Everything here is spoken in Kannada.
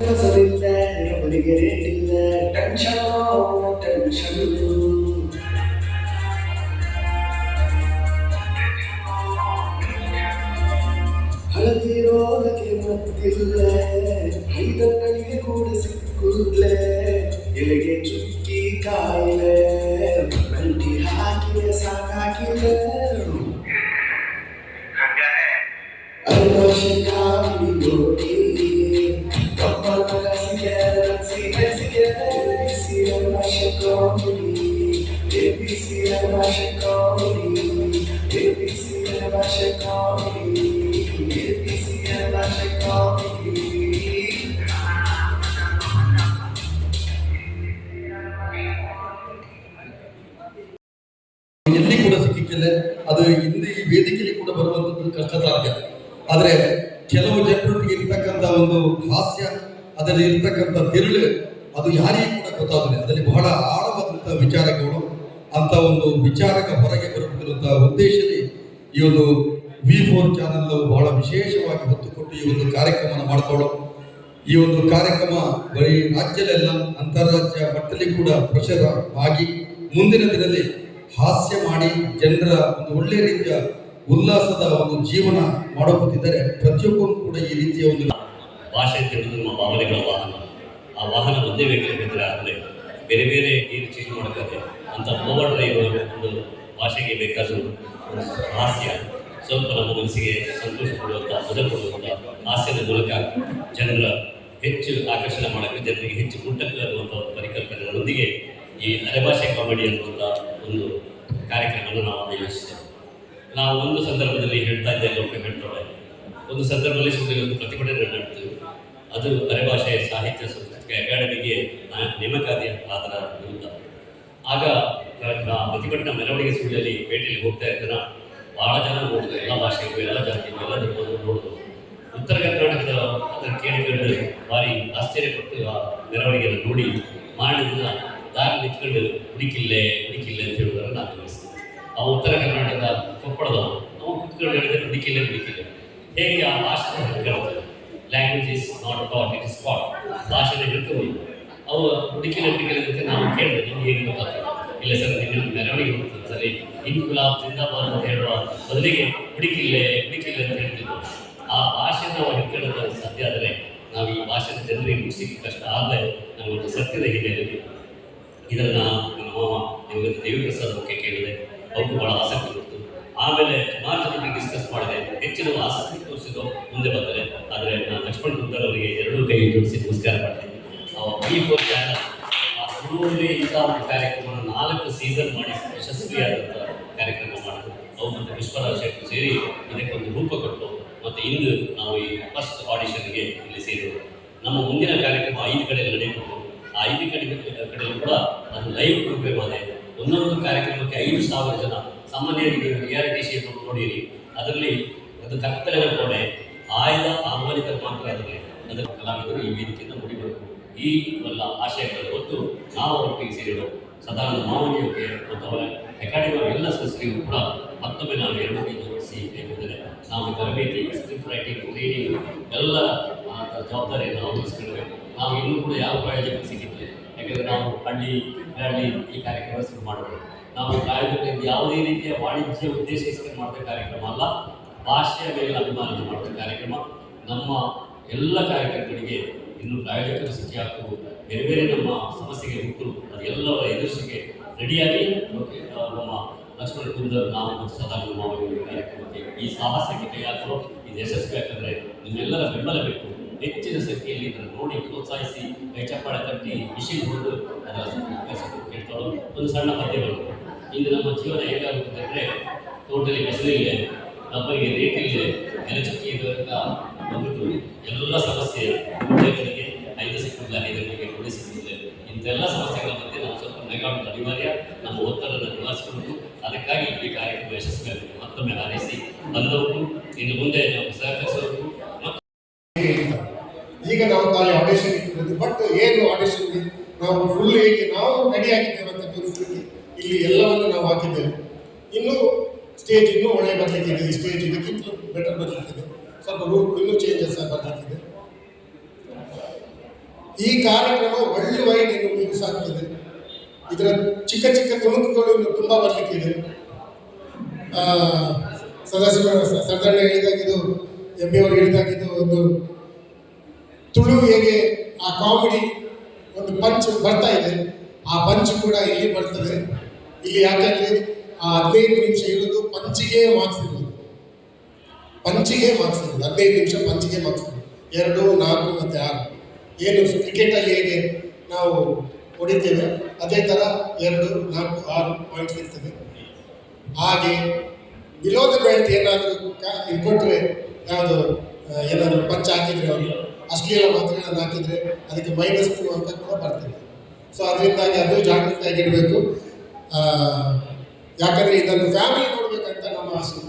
சொல்லிருந்த உனக்கு ரேட் இல்லை டென்ஷன் டென்ஷன் அழகிரோகே மத்தில்ல ஐதங்களிலே கூட சிக்குல்ல இலகை சுக்கி காயில வண்டி ஹாக்கிய சாக்காக்கில ಎಬಿಸಿ ಅನುವಶಕ್ಕಾಗಿ ಎಲ್ಲಿ ಕೂಡ ಸಿಕ್ಕಿಲ್ಲ ಅದು ಇಂದು ಈ ವೇದಿಕೆಯಲ್ಲಿ ಕೂಡ ಬರುವಂತದ್ದು ಕಷ್ಟ ಸಾಧ್ಯ ಆದ್ರೆ ಕೆಲವು ಜನರೊಟ್ಟಿಗೆ ಇರ್ತಕ್ಕಂಥ ಒಂದು ಹಾಸ್ಯ, ಅದರಲ್ಲಿ ಇರ್ತಕ್ಕಂಥ ತಿರುಳು, ಅದು ಯಾರಿಗೂ ಗೊತ್ತಾಗಲಿಲ್ಲ ಅದರಲ್ಲಿ ಬಹಳ ಆಳವಾದಂತಹ ವಿಚಾರಗಳು ಅಂತ ಒಂದು ವಿಚಾರಕ ಹೊರಗೆ ಬರುತ್ತಿರುವಂತಹ ಉದ್ದೇಶದಲ್ಲಿ ಈ ಒಂದು ವಿ ಫೋರ್ ಚಾನೆಲ್ ಬಹಳ ವಿಶೇಷವಾಗಿ ಹೊತ್ತು ಕೊಟ್ಟು ಈ ಒಂದು ಕಾರ್ಯಕ್ರಮವನ್ನು ಮಾಡಿಕೊಳ್ಳೋ ಈ ಒಂದು ಕಾರ್ಯಕ್ರಮ ಬರೀ ರಾಜ್ಯದಲ್ಲ ಅಂತಾರಾಜ್ಯ ಮಟ್ಟದಲ್ಲಿ ಕೂಡ ಪ್ರಚಾರ ಆಗಿ ಮುಂದಿನ ದಿನದಲ್ಲಿ ಹಾಸ್ಯ ಮಾಡಿ ಜನರ ಒಂದು ಒಳ್ಳೆ ರೀತಿಯ ಉಲ್ಲಾಸದ ಒಂದು ಜೀವನ ಮಾಡೋಗುತ್ತಿದ್ದರೆ ಪ್ರತಿಯೊಬ್ಬರು ಕೂಡ ಈ ರೀತಿಯ ಒಂದು ಭಾಷೆ ತಿಳಿದು ನಮ್ಮ ಭಾವನೆಗಳ ವಾಹನ. ಆ ವಾಹನ ಒಂದೇ ವೇಗದಲ್ಲಿ ಬಿದ್ದರೆ ಆದರೆ ಬೇರೆ ಬೇರೆ ಏನು ಚೇಂಜ್ ಮಾಡ್ತಾರೆ ಅಂತ ಓವರ್ ಡ್ರೈವ್ ಒಂದು ಭಾಷೆಗೆ ಬೇಕಾದ ಒಂದು ಹಾಸ್ಯ, ಸ್ವಲ್ಪ ನಮ್ಮ ಮನಸ್ಸಿಗೆ ಸಂತೋಷ ಕೊಡುವಂಥ ಮದ ಕೊಡುವಂಥ ಹಾಸ್ಯದ ಮೂಲಕ ಜನರ ಹೆಚ್ಚು ಆಕರ್ಷಣೆ ಮಾಡೋಕ್ಕೆ, ಜನರಿಗೆ ಹೆಚ್ಚು ಮುಟ್ಟಕ್ಕಾಗುವಂಥ ಒಂದು ಪರಿಕಲ್ಪನೆಗಳೊಂದಿಗೆ ಈ ಅರೆಭಾಷೆ ಕಾಮಿಡಿ ಅನ್ನುವಂಥ ಒಂದು ಕಾರ್ಯಕ್ರಮವನ್ನು ನಾವು ಆಯೋಜಿಸ್ತೇವೆ. ನಾವು ಒಂದು ಸಂದರ್ಭದಲ್ಲಿ ಹೇಳ್ತಾ ಇದ್ದೆ ಲೋಕ ಹೇಳ್ತೇವೆ ಒಂದು ಸಂದರ್ಭದಲ್ಲಿ ಸುಮ್ಮನೆ ಒಂದು ಪ್ರತಿಭಟನೆ ನಡೆದು ಅದು ಅರೆಭಾಷೆ ಸಾಹಿತ್ಯ ಅಕಾಡೆಮಿಗೆ ನೇಮಕಾತಿ ಅದರ ವಿರುದ್ಧ ಆಗ ಪ್ರತಿಭಟನಾ ಮೆರವಣಿಗೆ ಸುಳ್ಳಿಯಲ್ಲಿ ಭೇಟಿಯಲ್ಲಿ ಹೋಗ್ತಾ ಇರ್ತಾನ. ಬಹಳ ಜನ ನೋಡಿದ್ರು, ಎಲ್ಲ ಭಾಷೆಗೂ ಎಲ್ಲ ಜಾತಿಗೂ ಎಲ್ಲ ಧರ್ಮದವರು ನೋಡಿದ್ರು. ಉತ್ತರ ಕರ್ನಾಟಕದ ಅದನ್ನು ಕೇಳಿಕೊಂಡು ಭಾರಿ ಆಶ್ಚರ್ಯಪಟ್ಟು ಆ ಮೆರವಣಿಗೆಯನ್ನು ನೋಡಿ ಮಾಡಿದ ದಾರಿ ನಿಂತ್ಕೊಂಡು ಹುಡುಕಿಲ್ಲೆ ಹುಡುಕಿಲ್ಲೆ ಅಂತ ಹೇಳುವುದನ್ನು ನಾನು ಗಮನಿಸಿದೆ ಆ ಉತ್ತರ ಕರ್ನಾಟಕದ ಕೊಪ್ಪಳದ ಅವನು ಕುತ್ಕೊಂಡು ಹೇಳಿದ್ರೆ ಹುಡುಕಿಲ್ಲೆ ಹುಡುಕಿಲ್ಲೆ. ಹೇಗೆ ಆ ಭಾಷೆ ಹೇಳ್ತಾರೆ language is not God it is God ಭಾಷೆನ ಹಿಡ್ಕೊಂಡು ಅವು ಹುಡುಕಿಲೆ ನಾವು ಕೇಳಿದೆ ನಿಮ್ಗೆ ಏನು ಗೊತ್ತಾಗ್ತದೆ? ಇಲ್ಲ ಸರ್ ನಿಮ್ಮ ಮೆರವಣಿಗೆ ಹೋಗ್ತದೆ ಸರಿ ಇನ್ಕುಲಾಬ್ ಜಿಂದಾಬಾದ್ ಅಂತ ಹೇಳುವ ಬದಲಿಗೆ ಹುಡುಕಿಲ್ಲೆ ಹುಡುಕಿಲ್ಲ ಅಂತ ಹೇಳ್ತಿದ್ರು. ಆ ಭಾಷೆನ ನಾವು ಹಿಡ್ಕೊಳ್ಳೋದು ಸಾಧ್ಯ, ಆದರೆ ನಾವು ಈ ಭಾಷೆನ ಜನರಿಗೆ ಮುಗಿಸಿಕ್ಕೆ ಕಷ್ಟ ಆದರೆ ನಾವು ಒಂದು ಸತ್ಯದ ಹಿನ್ನೆಲೆಯಲ್ಲಿ ಇದನ್ನು ನಮ್ಮ ಮಾವ ನಿಮಗೆ ದೇವಿಪ್ರಸಾದ್ ಬಗ್ಗೆ ಕೇಳಿದೆ. ಅವ್ರಿಗೂ ಬಹಳ ಆಸಕ್ತಿ ಆಮೇಲೆ ಮಾರ್ಚ್ ಡಿಸ್ಕಸ್ ಮಾಡಿದೆ. ಹೆಚ್ಚಿನ ಆಸಕ್ತಿ ತೋರಿಸಿದ್ರು ಮುಂದೆ ಬಂದರೆ. ಆದರೆ ನಾನು ಲಕ್ಷ್ಮಣ್ ಕುಂದರ್ ಅವರಿಗೆ ಎರಡೂ ಕೈ ಜೋಡಿಸಿ ನಮಸ್ಕಾರ ಮಾಡ್ತೀನಿ. ಶುರುವಲ್ಲಿ ಇಂಥ ಒಂದು ಕಾರ್ಯಕ್ರಮವನ್ನು ನಾಲ್ಕು ಸೀಸನ್ ಮಾಡಿ ಯಶಸ್ವಿಯಾದಂಥ ಕಾರ್ಯಕ್ರಮ ಮಾಡಿದ್ರು. ಅವ್ರು ಮತ್ತು ವಿಶ್ವರಾಜ್ ಶೆಟ್ಟಿ ಸೇರಿ ಇದಕ್ಕೆ ಒಂದು ರೂಪ ಕೊಟ್ಟು ಮತ್ತು ಇಂದು ನಾವು ಈ ಫಸ್ಟ್ ಆಡಿಷನ್ಗೆ ಇಲ್ಲಿ ಸೇರಿದ್ರು ನಮ್ಮ ಮುಂದಿನ ಕಾರ್ಯಕ್ರಮ ಐದು ಕಡೆ ನಡೆಯುತ್ತೆ ಆ ಐದು ಕಡೆ ಕಡೆಯಲ್ಲೂ ಕೂಡ ಅದು ಲೈವ್ ಪ್ರೋಗ್ರಾಮ್ ಅದೇ. ಒಂದೊಂದು ಕಾರ್ಯಕ್ರಮಕ್ಕೆ ಐದು ಸಾವಿರ ಜನ ಸಾಮಾನ್ಯರಿಗೆ ರಿಯಾಲಿಟಿ ಶೇಪ್ ನೋಡಿರಿ. ಅದರಲ್ಲಿ ಅದು ಕತ್ತಲೆಯ ಕೋಣೆ ಆಯ್ದ ಆಹ್ವಾನಿತರು ಮಾತ್ರ ಅದರಲ್ಲಿ ಅದರ ಕಲಾವಿದರು ಈ ವೇದಿಕೆಯಿಂದ ಮುಡಿಬೇಕು ಈ ಎಲ್ಲ ಆಶಯಗಳ ಹೊತ್ತು ನಾವು ಒಟ್ಟಿಗೆ ಸೇರಿರೋ ಸದಾನಂದ ಮಾವನಿಯವರಿಗೆ ಮತ್ತು ಅವರ ಅಕಾಡೆಮಿಯ ಎಲ್ಲ ಸದಸ್ಯರಿಗೂ ಕೂಡ ಮತ್ತೊಮ್ಮೆ ನಾವು ಎರಡು ಜೋಡಿಸಿ ಏಕೆಂದರೆ ನಾವು ತರಬೇತಿ ಸ್ಕ್ರಿಪ್ಟ್ ರೈಟಿಂಗ್ ರೀಡಿಂಗ್ ಎಲ್ಲ ಜವಾಬ್ದಾರಿಯನ್ನು ನಾವು ನಾವು ಇನ್ನೂ ಕೂಡ ಯಾವ ಪ್ರಾಯೋಜಕ ಸಿಗುತ್ತೆ ಯಾಕಂದರೆ ನಾವು ಹಳ್ಳಿ ಹಳ್ಳಿ ಈ ಕಾರ್ಯಕ್ರಮ ಶುರು ಮಾಡಬೇಕು ನಾವು ಪ್ರಾಯೋಜಕ ಯಾವುದೇ ರೀತಿಯ ವಾಣಿಜ್ಯ ಉದ್ದೇಶ ಇಸ್ಕೊಂಡು ಮಾಡಿದ ಕಾರ್ಯಕ್ರಮ ಅಲ್ಲ, ಭಾಷೆಯ ಮೇಲೆ ಅಭಿಮಾನದ ಮಾಡಿದ ಕಾರ್ಯಕ್ರಮ. ನಮ್ಮ ಎಲ್ಲ ಕಾರ್ಯಕ್ರಮಗಳಿಗೆ ಇನ್ನು ಪ್ರಾಯೋಜಕರು ಸಿಕ್ಕಿ ಹಾಕು ಬೇರೆ ಬೇರೆ ನಮ್ಮ ಸಮಸ್ಯೆಗೆ ಹುಟ್ಟು ಅದೆಲ್ಲವರ ಎದುರಿಸಿಗೆ ರೆಡಿಯಾಗಿ ನಮ್ಮ ಲಕ್ಷ್ಮಣ ಕುಂದರ್ ನಾವು ಸದಾ ಕಾರ್ಯಕ್ರಮಕ್ಕೆ ಈ ಸಾಹಸಕ್ಕೆ ಕೈ ಹಾಕಲು ಇದು ಯಶಸ್ವಿ ಯಾಕಂದರೆ ನಿಮ್ಮೆಲ್ಲರ ಬೆಂಬಲ ಬೇಕು. ಹೆಚ್ಚಿನ ಸಂಖ್ಯೆಯಲ್ಲಿ ಇದನ್ನು ನೋಡಿ ಪ್ರೋತ್ಸಾಹಿಸಿ ಚಪ್ಪಾಳ ಕಟ್ಟಿ ಖುಷಿ ಹೊಡೆದು ಅದರ ಕೇಳ್ತಾರೋ ಒಂದು ಸಣ್ಣ ಪದ್ಯಗಳು. ಇಂದು ನಮ್ಮ ಜೀವನ ಹೇಗಾಗುತ್ತೆ ಅಂದರೆ ಟೋಟಲಿ ಬಿಸಿಲಿದೆ ಒಬ್ಬರಿಗೆ ರೇಟ್ ಇಲ್ಲ ನೆಲಚುಕ್ಕಿ ಇರುವಾಗ ಬಂದಿದ್ದು ಎಲ್ಲ ಸಮಸ್ಯೆ ಉದ್ಯೋಗಗಳಿಗೆ ಐದು ಸಿಕ್ಕಿಲ್ಲ ಐದರಿಗೆ ಕೂಡ ಸಿಕ್ಕಿಲ್ಲ ಇಂಥೆಲ್ಲ ಸಮಸ್ಯೆಗಳ ಬಗ್ಗೆ ನಾವು ಸ್ವಲ್ಪ ನಗಾಡೋದು ಅನಿವಾರ್ಯ. ನಮ್ಮ ಒತ್ತಡದ ನಿವಾರಿಸಿಕೊಂಡು ಅದಕ್ಕಾಗಿ ಈ ಕಾರ್ಯಕ್ರಮ ಯಶಸ್ವಿಯಾಗಬೇಕು. ಮತ್ತೊಮ್ಮೆ ಹಾರೈಸಿ. ಬಂದವರು, ಇನ್ನು ಮುಂದೆ ನಾವು ಸಹಕರಿಸೋರು ಮತ್ತು ಈಗ ನಾವು ಖಾಲಿ ಆಡಿಷನ್ ಇಟ್ಟಿರೋದು ಬಟ್ ಏನು ಆಡಿಷನ್ ನಾವು ಫುಲ್ ಹೇಗೆ ನಾವು ರೆಡಿ ಆಗಿದ್ದೇವೆ ಅಂತ ತೋರಿಸಲಿಕ್ಕೆ ಇಲ್ಲಿ ಎಲ್ಲವನ್ನು ನಾವು ಹಾಕಿದ್ದೇವೆ. ಇನ್ನು ಸ್ಟೇಜ್ ಇನ್ನೂ ಒಳ್ಳೆ ಬರಲಿಕ್ಕಿದೆ. ಈ ಸ್ಟೇಜ್ ಇದಕ್ಕಿಂತ ಬೆಟರ್ ಬರಲಿಕ್ಕಿದೆ. ಸ್ವಲ್ಪ ರೂಪ ಇನ್ನೂ ಚೇಂಜಸ್ ಬರಲಿಕ್ಕಿದೆ. ಈ ಕಾರ್ಯಕ್ರಮ ವರ್ಲ್ಡ್ ವೈಡ್ ಇನ್ನು ಯೂಸ್ ಆಗ್ತದೆ. ಇದರ ಚಿಕ್ಕ ಚಿಕ್ಕ ತುಣುಕುಗಳು ಇನ್ನು ತುಂಬ ಬರಲಿಕ್ಕಿದೆ. ಆ, ಸದಸ್ಯರು ಸರ್ದಾರ ಹೇಳಿದಾಗಿದ್ದು ಎಂ ಬಿ ಅವರು ಹೇಳಿದಾಗಿದ್ದು ಒಂದು ತುಳು ಹೇಗೆ ಆ ಕಾಮಿಡಿ ಒಂದು ಪಂಚ್ ಬರ್ತಾ ಇದೆ, ಆ ಪಂಚ್ ಕೂಡ ಇಲ್ಲಿ ಬರ್ತದೆ. ಇಲ್ಲಿ ಯಾಕಂದ್ರೆ ಆ ಹದಿನೈದು ನಿಮಿಷ ಇರೋದು ಪಂಚಿಗೆ ಮಾರ್ಕ್ಸ್ ಪಂಚಿಗೆ ಮಾರ್ಕ್ಸ್ ಹದಿನೈದು ನಿಮಿಷ ಪಂಚಿಗೆ ಮಾರ್ಕ್ಸ್ ಎರಡು, ನಾಲ್ಕು ಮತ್ತೆ ಆರು. ಏನು ಕ್ರಿಕೆಟಲ್ಲಿ ಹೇಗೆ ನಾವು ಹೊಡಿತೇವೆ, ಅದೇ ಥರ ಎರಡು, ನಾಲ್ಕು, ಆರು ಪಾಯಿಂಟ್ ಇರ್ತದೆ. ಹಾಗೆ ಬಿಲೋ ದ ಬೆಲ್ಟ್ ಏನಾದರೂ ಕೊಟ್ಟರೆ ಯಾವುದು ಏನಾದರೂ ಪಂಚ ಹಾಕಿದರೆ ಅವರು ಅಶ್ಲೀಲ ಮಾತುಗಳನ್ನು ಹಾಕಿದರೆ ಅದಕ್ಕೆ ಮೈನಸ್ ಟು ಅಂತ ಕೂಡ ಬರ್ತದೆ. ಸೊ ಅದರಿಂದಾಗಿ ಅದು ಜಾಗೃತಿಯಾಗಿಡಬೇಕು ಯಾಕಂದರೆ ಇದನ್ನು ಫ್ಯಾಮಿಲಿ ನೋಡಬೇಕಂತ ನಮ್ಮ ಆಸೆ.